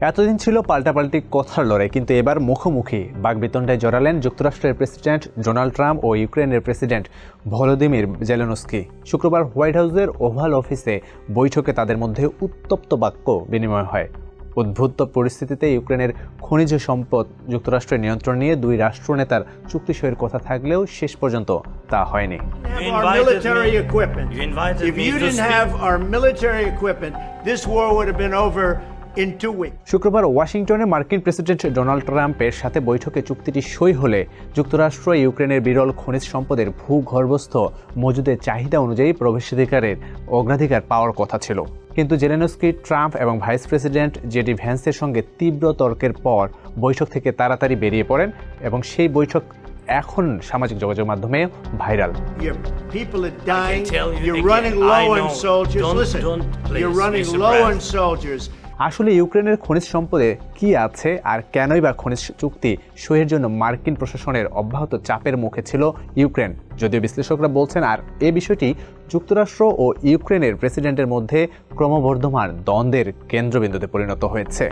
এতদিন ছিল পাল্টাপাল্টি কথার লড়াই কিন্তু এবার মুখোমুখি। বাগবিতণ্ডায় জড়ালেন যুক্তরাষ্ট্রের প্রেসিডেন্ট ডোনাল্ড ট্রাম্প ও ইউক্রেনের প্রেসিডেন্ট ভলোদিমির জেলেনস্কি। শুক্রবার হোয়াইট হাউসের ওভাল অফিসে বৈঠকে তাদের মধ্যে উত্তপ্ত বাক্য বিনিময় হয়। উদ্ভুত পরিস্থিতিতে ইউক্রেনের খনিজ সম্পদ যুক্তরাষ্ট্রের নিয়ন্ত্রণ নিয়ে দুই রাষ্ট্রনেতার চুক্তি সইয়ের কথা থাকলেও শেষ পর্যন্ত তা হয়নি। This war would have been over in two weeks. শুক্রবার ওয়াশিংটনে মার্কিন প্রেসিডেন্ট ডোনাল্ড ট্রাম্পের সাথে বৈঠকে চুক্তিটি সই হলে যুক্তরাষ্ট্র ইউক্রেনের বিরল খনিজ সম্পদের ভূগর্ভস্থ মজুদের চাহিদা অনুযায়ী প্রবেশাধিকারের অগ্রাধিকার পাওয়ার কথা ছিল কিন্তু জেলেনস্কি ট্রাম্প এবং ভাইস প্রেসিডেন্ট জেডি ভ্যান্সের সঙ্গে তীব্র তর্কের পর বৈঠক থেকে তাড়াতাড়ি বেরিয়ে পড়েন এবং সেই বৈঠক এখন সামাজিক যোগাযোগ মাধ্যমে viral You're running low on soldiers. Don't- Listen, don't please you're running low on soldiers. আসলে ইউক্রেনের খনিজ সম্পদে কি আছে আর কেনই বা খনিজ চুক্তি সইয়ের জন্য মার্কিন প্রশাসনের অব্যাহত চাপের মুখে ছিল ইউক্রেন? যদিও বিশ্লেষকরা বলছেন, আর এ বিষয়টি যুক্তরাষ্ট্র ও ইউক্রেনের প্রেসিডেন্টের মধ্যে ক্রমবর্ধমান দ্বন্দ্বের কেন্দ্রবিন্দুতে পরিণত হয়েছে।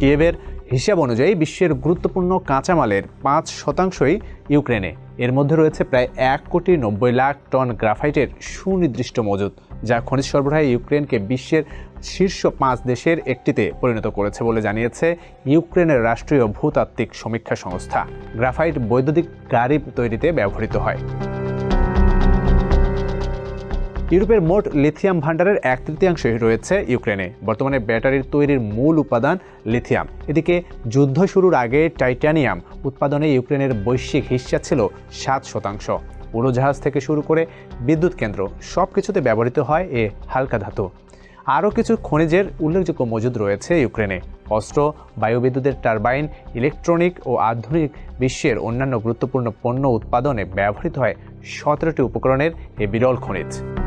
কিয়েভের হিসাব অনুযায়ী বিশ্বের গুরুত্বপূর্ণ কাঁচামালের পাঁচ শতাংশই ইউক্রেনে। এর মধ্যে রয়েছে প্রায় এক কোটি নব্বই লাখ টন গ্রাফাইটের সুনির্দিষ্ট মজুদ। যা খনিজ সরবরাহে ইউক্রেনকে বিশ্বের শীর্ষ পাঁচ দেশের একটিতে পরিণত করেছে বলে জানিয়েছে ইউক্রেনের রাষ্ট্রীয় ভূতাত্ত্বিক সমীক্ষা সংস্থা। গ্রাফাইট বৈদ্যুতিক গাড়ি তৈরিতে ব্যবহৃত হয়। ইউরোপের মোট লিথিয়াম ভাণ্ডারের এক তৃতীয়াংশই রয়েছে ইউক্রেনে। বর্তমানে ব্যাটারির তৈরির মূল উপাদান লিথিয়াম। এদিকে যুদ্ধ শুরুর আগে টাইটানিয়াম উৎপাদনে ইউক্রেনের বৈশ্বিক হিস্সা ছিল সাত শতাংশ। উড়োজাহাজ থেকে শুরু করে বিদ্যুৎ কেন্দ্র সব কিছুতে ব্যবহৃত হয় এ হালকা ধাতু। আরও কিছু খনিজের উল্লেখযোগ্য মজুদ রয়েছে ইউক্রেনে। অস্ত্র, বায়ুবিদ্যুতের টারবাইন, ইলেকট্রনিক ও আধুনিক বিশ্বের অন্যান্য গুরুত্বপূর্ণ পণ্য উৎপাদনে ব্যবহৃত হয় সতেরোটি উপকরণের এ বিরল খনিজ।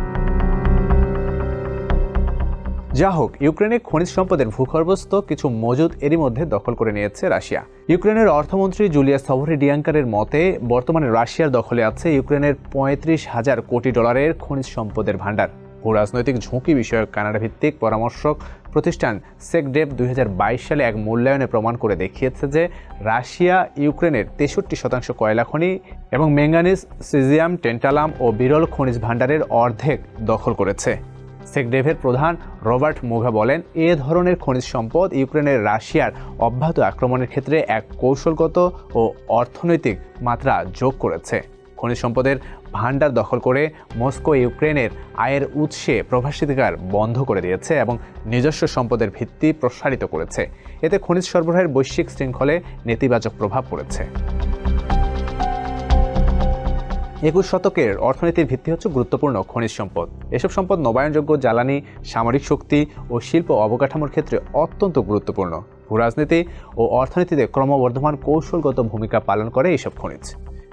যা হোক ইউক্রেনে খনিজ সম্পদের ভূগর্ভস্থ কিছু মজুদ এরই মধ্যে দখল করে নিয়েছে রাশিয়া। ইউক্রেনের অর্থমন্ত্রী জুলিয়া সভরি ডিয়াঙ্কারের মতে, বর্তমানে রাশিয়ার দখলে আছে ইউক্রেনের পঁয়ত্রিশ হাজার কোটি ডলারের খনিজ সম্পদের ভাণ্ডার। ভূরাজনৈতিক ঝুঁকি বিষয়ক কানাডা ভিত্তিক পরামর্শক প্রতিষ্ঠান সেকডেভ দুই সালে এক মূল্যায়নে প্রমাণ করে দেখিয়েছে যে, রাশিয়া ইউক্রেনের তেষট্টি শতাংশ কয়লা খনি এবং ম্যাঙ্গানিজ সিজিয়াম, টেন্টালাম ও বিরল খনিজ ভাণ্ডারের অর্ধেক দখল করেছে। সেকডেভের প্রধান রবার্ট মুঘা বলেন, এ ধরনের খনিজ সম্পদ ইউক্রেনের রাশিয়ার অব্যাহত আক্রমণের ক্ষেত্রে এক কৌশলগত ও অর্থনৈতিক মাত্রা যোগ করেছে। খনিজ সম্পদের ভাণ্ডার দখল করে মস্কো ইউক্রেনের আয়ের উৎসে প্রভাসাধিকার বন্ধ করে দিয়েছে এবং নিজস্ব সম্পদের ভিত্তি প্রসারিত করেছে। এতে খনিজ সরবরাহের বৈশ্বিক শৃঙ্খলে নেতিবাচক প্রভাব পড়েছে। একুশ শতকের অর্থনীতির ভিত্তি হচ্ছে গুরুত্বপূর্ণ খনিজ সম্পদ। এসব সম্পদ নবায়নযোগ্য, জ্বালানি, সামরিক শক্তি ও শিল্প অবকাঠামোর ক্ষেত্রে অত্যন্ত গুরুত্বপূর্ণ। ভূরাজনীতি ও অর্থনীতিতে ক্রমবর্ধমান কৌশলগত ভূমিকা পালন করে এসব খনিজ।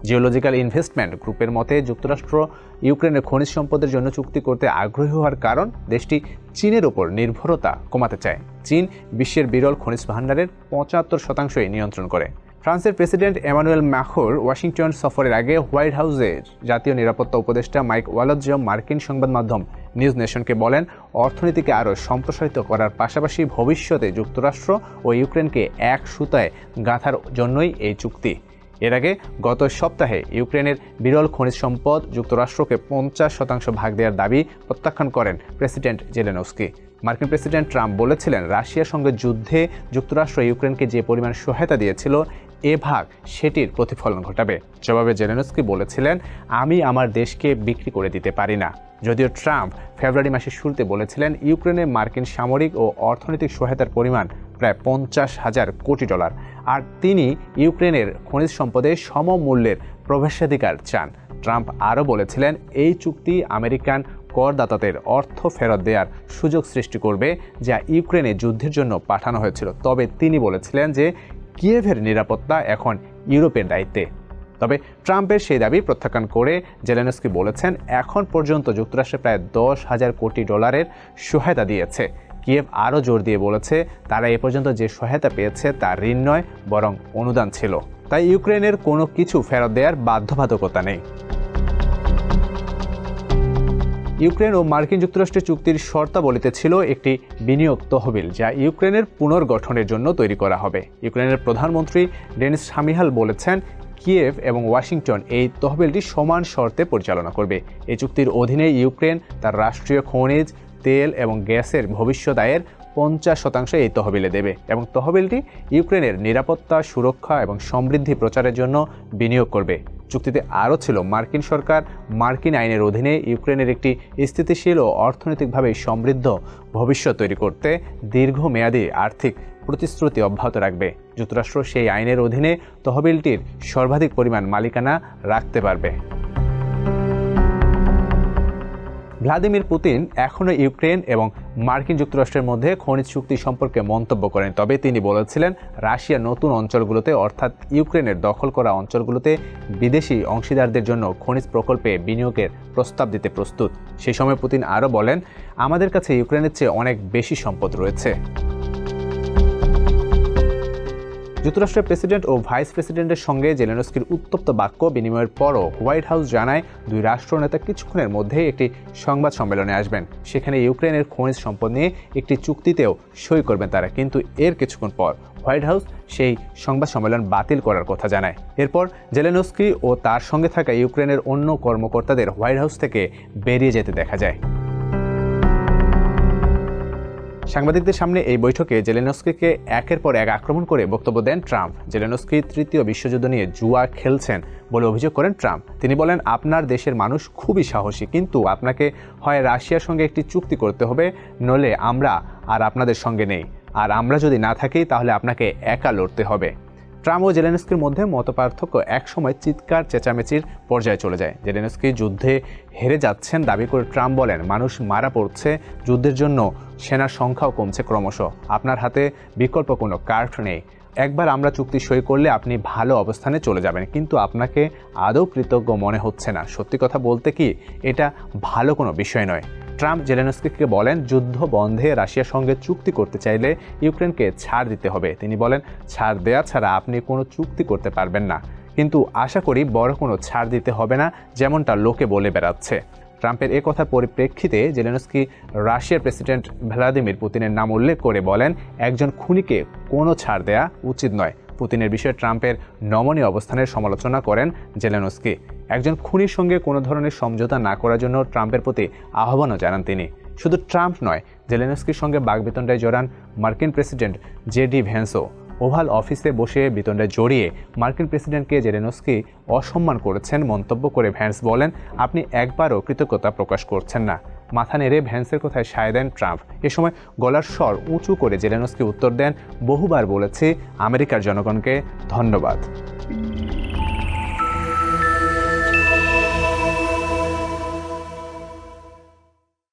জিওলজিক্যাল ইনভেস্টমেন্ট গ্রুপের মতে, যুক্তরাষ্ট্র ইউক্রেনের খনিজ সম্পদের জন্য চুক্তি করতে আগ্রহী হওয়ার কারণ দেশটি চীনের ওপর নির্ভরতা কমাতে চায়। চীন বিশ্বের বিরল খনিজ ভাণ্ডারের পঁচাত্তর শতাংশই নিয়ন্ত্রণ করে। ফ্রান্সের প্রেসিডেন্ট এমানুয়েল ম্যাখোর ওয়াশিংটন সফরের আগে হোয়াইট হাউসের জাতীয় নিরাপত্তা উপদেষ্টা মাইক ওয়ালজ মার্কিন সংবাদ মাধ্যম নিউজ নেশনকে বলেন, অর্থনীতিকে আরও সম্প্রসারিত করার পাশাপাশি ভবিষ্যতে যুক্তরাষ্ট্র ও ইউক্রেনকে এক সুতায় গাঁথার জন্যই এই চুক্তি। এর আগে গত সপ্তাহে ইউক্রেনের বিরল খনিজ সম্পদ যুক্তরাষ্ট্রকে পঞ্চাশ শতাংশ ভাগ দেওয়ার দাবি প্রত্যাখ্যান করেন প্রেসিডেন্ট জেলেনস্কি। মার্কিন প্রেসিডেন্ট ট্রাম্প বলেছিলেন, রাশিয়ার সঙ্গে যুদ্ধে যুক্তরাষ্ট্র ইউক্রেনকে যে পরিমাণ সহায়তা দিয়েছিল এ ভাগ সেটির প্রতিফলন ঘটাবে। জবাবে জেলেনস্কি বলেছিলেন, আমি আমার দেশকে বিক্রি করে দিতে পারি না। যদিও ট্রাম্প ফেব্রুয়ারি মাসের শুরুতে বলেছিলেন, ইউক্রেনে মার্কিন সামরিক ও অর্থনৈতিক সহায়তার পরিমাণ প্রায় পঞ্চাশ হাজার কোটি ডলার। আর তিনি ইউক্রেনের খনিজ সম্পদে সমমূল্যের প্রবেশাধিকার চান। ট্রাম্প আরও বলেছিলেন, এই চুক্তি আমেরিকান করদাতাদের অর্থ ফেরত দেওয়ার সুযোগ সৃষ্টি করবে, যা ইউক্রেনে যুদ্ধের জন্য পাঠানো হয়েছিল। তবে তিনি বলেছিলেন যে কিয়েভের নিরাপত্তা এখন ইউরোপের দায়িত্বে। তবে ট্রাম্পের সেই দাবি প্রত্যাখ্যান করে জেলেনস্কি বলেছেন, এখন পর্যন্ত যুক্তরাষ্ট্রে প্রায় দশ হাজার কোটি ডলারের সহায়তা দিয়েছে। কিয়েভ আরও জোর দিয়ে বলেছে, তারা এ পর্যন্ত যে সহায়তা পেয়েছে তা ঋণ নয়, বরং অনুদান ছিল। তাই ইউক্রেনের কোনো কিছু ফেরত দেওয়ার বাধ্যবাধকতা নেই। ইউক্রেন ও মার্কিন যুক্তরাষ্ট্রের চুক্তির শর্তাবলীতে ছিল একটি বিনিয়োগ তহবিল, যা ইউক্রেনের পুনর্গঠনের জন্য তৈরি করা হবে। ইউক্রেনের প্রধানমন্ত্রী ডেনিস সামিহাল বলেছেন, কিয়েভ এবং ওয়াশিংটন এই তহবিলটি সমান শর্তে পরিচালনা করবে। এই চুক্তির অধীনে ইউক্রেন তার রাষ্ট্রীয় খনিজ, তেল এবং গ্যাসের ভবিষ্যৎ আয়ের পঞ্চাশ শতাংশ এই তহবিলে দেবে এবং তহবিলটি ইউক্রেনের নিরাপত্তা, সুরক্ষা এবং সমৃদ্ধি প্রচারের জন্য বিনিয়োগ করবে। চুক্তিতে আরও ছিল, মার্কিন সরকার মার্কিন আইনের অধীনে ইউক্রেনের একটি স্থিতিশীল ও অর্থনৈতিকভাবে সমৃদ্ধ ভবিষ্যৎ তৈরি করতে দীর্ঘমেয়াদী আর্থিক প্রতিশ্রুতি অব্যাহত রাখবে। যুক্তরাষ্ট্র সেই আইনের অধীনে তহবিলটির সর্বাধিক পরিমাণ মালিকানা রাখতে পারবে। ভ্লাদিমির পুতিন এখনও ইউক্রেন এবং মার্কিন যুক্তরাষ্ট্রের মধ্যে খনিজ চুক্তি সম্পর্কে মন্তব্য করেন। তবে তিনি বলেছিলেন, রাশিয়া নতুন অঞ্চলগুলোতে, অর্থাৎ ইউক্রেনের দখল করা অঞ্চলগুলোতে বিদেশি অংশীদারদের জন্য খনিজ প্রকল্পে বিনিয়োগের প্রস্তাব দিতে প্রস্তুত। সেই সময় পুতিন আরও বলেন, আমাদের কাছে ইউক্রেনের চেয়ে অনেক বেশি সম্পদ রয়েছে। যুক্তরাষ্ট্রের প্রেসিডেন্ট ও ভাইস প্রেসিডেন্টের সঙ্গে জেলেনস্কির উত্তপ্ত বাক্য বিনিময়ের পরও হোয়াইট হাউস জানায় দুই রাষ্ট্রনেতা কিছুক্ষণের মধ্যেই একটি সংবাদ সম্মেলনে আসবেন। সেখানে ইউক্রেনের খনিজ সম্পদ নিয়ে একটি চুক্তিতেও সই করবেন তারা। কিন্তু এর কিছুক্ষণ পর হোয়াইট হাউস সেই সংবাদ সম্মেলন বাতিল করার কথা জানায়। এরপর জেলেনস্কি ও তার সঙ্গে থাকা ইউক্রেনের অন্য কর্মকর্তাদের হোয়াইট হাউস থেকে বেরিয়ে যেতে দেখা যায়। সাংবাদিকদের সামনে এই বৈঠকে জেলেনস্কিকে একের পর এক আক্রমণ করে বক্তব্য দেন ট্রাম্প। জেলেনস্কি তৃতীয় বিশ্বযুদ্ধ নিয়ে জুয়া খেলছেন বলে অভিযোগ করেন ট্রাম্প। তিনি বলেন, আপনার দেশের মানুষ খুবই সাহসী, কিন্তু আপনাকে হয় রাশিয়ার সঙ্গে একটি চুক্তি করতে হবে নলে আমরা আর আপনাদের সঙ্গে নেই। আর আমরা যদি না থাকি, তাহলে আপনাকে একা লড়তে হবে। ট্রাম্প ও জেলেনস্কির মধ্যে মতপার্থক্য একসময় চিৎকার, চেঁচামেচির পর্যায়ে চলে যায়। জেলেনস্কি যুদ্ধে হেরে যাচ্ছেন দাবি করে ট্রাম্প বলেন, মানুষ মারা পড়ছে, যুদ্ধের জন্য সেনার সংখ্যাও কমছে ক্রমশ। আপনার হাতে বিকল্প কোনো কার্ড নেই। একবার আমরা চুক্তি সই করলে আপনি ভালো অবস্থানে চলে যাবেন, কিন্তু আপনাকে আদৌ কৃতজ্ঞ মনে হচ্ছে না। সত্যি কথা বলতে কি, এটা ভালো কোনো বিষয় নয়। ট্রাম্প জেলেনস্কিকে বলেন, যুদ্ধ বন্ধে রাশিয়ার সঙ্গে চুক্তি করতে চাইলে ইউক্রেনকে ছাড় দিতে হবে। তিনি বলেন, ছাড় দেয়া ছাড়া আপনি কোনো চুক্তি করতে পারবেন না। কিন্তু আশা করি বড় কোনো ছাড় দিতে হবে না, যেমনটা লোকে বলে বেড়াচ্ছে। ট্রাম্পের এ কথার পরিপ্রেক্ষিতে জেলেনস্কি রাশিয়ার প্রেসিডেন্ট ভ্লাদিমির পুতিনের নাম উল্লেখ করে বলেন, একজন খুনিকে কোনো ছাড় দেয়া উচিত নয়। পুতিনের বিষয়ে ট্রাম্পের নমনীয় অবস্থানের সমালোচনা করেন জেলেনস্কি। একজন খুনির সঙ্গে কোনো ধরনের সমঝোতা না করার জন্য ট্রাম্পের প্রতি আহ্বানও জানান তিনি। শুধু ট্রাম্প নয়, জেলেনস্কির সঙ্গে বাগবিতণ্ডায় জড়ান মার্কিন প্রেসিডেন্ট জে ডি ভ্যান্সও ওভাল অফিসে বসে বিতণ্ডায় জড়িয়ে মার্কিন প্রেসিডেন্টকে জেলেনস্কি অসম্মান করেছেন মন্তব্য করে ভ্যান্স বলেন, আপনি একবারও কৃতজ্ঞতা প্রকাশ করছেন না। মাথা নেড়ে ভ্যান্সের কথায় সায় দেন ট্রাম্প। এ সময় গলার স্বর উঁচু করে জেলেনস্কি উত্তর দেন, বহুবার বলেছি, আমেরিকার জনগণকে ধন্যবাদ।